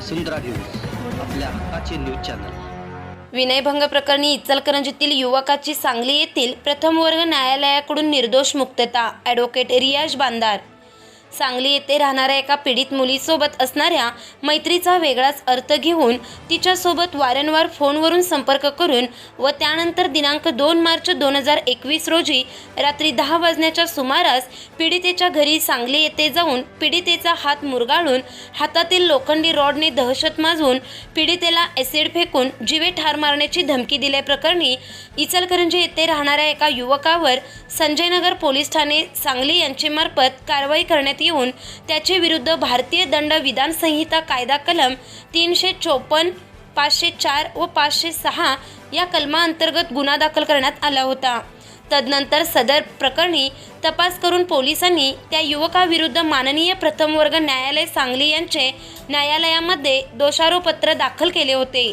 वसुंधरा news आपल्या हक्काचे news channel. विनयभंग प्रकरणी इचलकरंजीतील युवकाची सांगली येथील प्रथम वर्ग न्यायालयाकडून निर्दोष मुक्तता ॲडव्होकेट रियाज बांदार. सांगली येथे राहणाऱ्या एका पीडित मुलीसोबत असणाऱ्या मैत्रीचा वेगळाच अर्थ घेऊन तिच्यासोबत वारंवार फोनवरून संपर्क करून व त्यानंतर दिनांक दोन मार्च दोन हजार एकवीस रोजी रात्री दहा वाजण्याच्या सुमारास पीडितेच्या घरी सांगली येथे जाऊन पीडितेचा हात मुरगाळून हातातील लोखंडी रॉडने दहशत माजून पीडितेला ॲसिड फेकून जीवे ठार मारण्याची धमकी दिल्याप्रकरणी इचलकरंजी येथे राहणाऱ्या एका युवकावर संजयनगर पोलीस ठाणे सांगली यांचेमार्फत कारवाई करण्यात येऊन त्याचे विरुद्ध भारतीय दंड विधान संहिता कायदा कलम तीनशे चोपन्न पाचशे चार व पाचशे सहा या कलमाअंतर्गत गुन्हा दाखल करण्यात आला होता. तदनंतर सदर प्रकरणी तपास करून पोलिसांनी त्या युवकाविरुद्ध माननीय प्रथम वर्ग न्यायालय सांगली यांचे न्यायालयामध्ये दोषारोपत्र दाखल केले होते.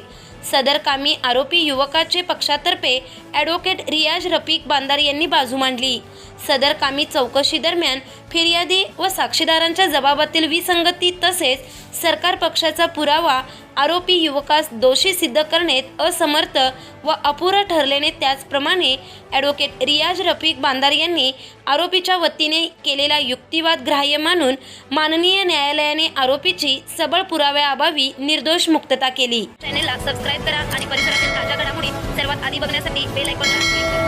सदर कामी आरोपी युवकाचे पक्षातर्फे ॲडव्होकेट रियाज रफिक बांदार यांनी बाजू मांडली. सदर कामी चौकशी दरम्यान फिर्यादी व साक्षीदारांच्या जबाबातील विसंगती तसेच सरकार पक्षाचा पुरावा आरोपी युवकास दोषी सिद्ध करण्यात असमर्थ व अपुरं ठरल्याने त्याचप्रमाणे ॲडव्होकेट रियाज रफिक बांदार यांनी आरोपीच्या वतीने केलेला युक्तिवाद ग्राह्य मानून माननीय न्यायालयाने आरोपीची सबळ पुराव्याअभावी निर्दोष मुक्तता केली. चॅनेलला सबस्क्राईब करा आणि परिसरातील ताज्या घडामोडी सर्वात आधी बघण्यासाठी बेल आयकॉनला क्लिक करा.